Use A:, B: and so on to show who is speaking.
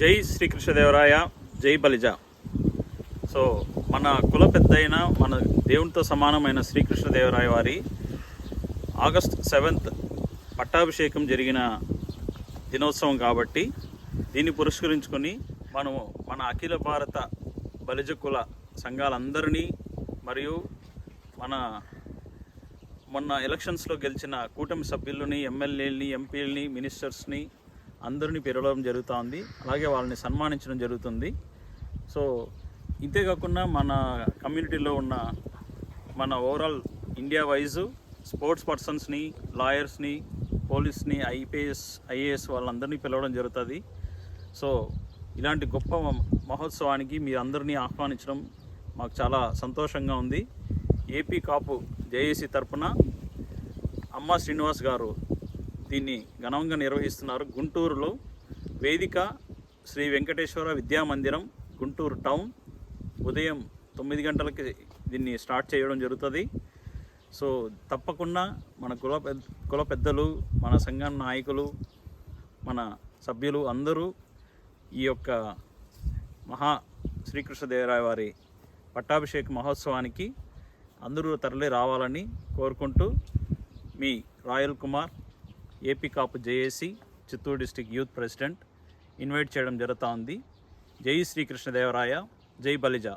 A: జై శ్రీకృష్ణదేవరాయ జై బలిజ. సో మన కుల పెద్ద అయిన మన దేవునితో సమానమైన శ్రీకృష్ణదేవరాయ వారి ఆగస్ట్ సెవెంత్ పట్టాభిషేకం జరిగిన దినోత్సవం కాబట్టి దీన్ని పురస్కరించుకొని మనము మన అఖిల భారత బలిజ కుల సంఘాలందరినీ మరియు మన మొన్న ఎలక్షన్స్లో గెలిచిన కూటమి సభ్యులని ఎమ్మెల్యేలని ఎంపీలని మినిస్టర్స్ని అందరినీ పిలవడం జరుగుతుంది. అలాగే వాళ్ళని సన్మానించడం జరుగుతుంది. సో ఇంతే కాకుండా మన కమ్యూనిటీలో ఉన్న మన ఓవరాల్ ఇండియా వైజ్ స్పోర్ట్స్ పర్సన్స్ని లాయర్స్ని పోలీస్ని ఐపీఎస్ ఐఏఎస్ వాళ్ళందరినీ పిలవడం జరుగుతుంది. సో ఇలాంటి గొప్ప మహోత్సవానికి మీ అందరినీ ఆహ్వానించడం మాకు చాలా సంతోషంగా ఉంది. ఏపీ కాపు జేఏసీ తరపున అమ్మ శ్రీనివాస్ గారు దీన్ని ఘనంగా నిర్వహిస్తున్నారు గుంటూరులో వేదిక శ్రీ వెంకటేశ్వర విద్యా మందిరం గుంటూరు టౌన్. ఉదయం తొమ్మిది గంటలకి దీన్ని స్టార్ట్ చేయడం జరుగుతుంది. సో తప్పకుండా మన కుల పెద్ద కుల పెద్దలు మన సంఘం నాయకులు మన సభ్యులు అందరూ ఈ యొక్క మహా శ్రీకృష్ణదేవరాయ వారి పట్టాభిషేక మహోత్సవానికి అందరూ తరలి రావాలని కోరుకుంటూ మీ Royal Kumar AP Kapu JAC Chittoor district youth president invite చేయడం జరుగుతూ ఉంది. జై శ్రీకృష్ణదేవరాయ జై బలిజ.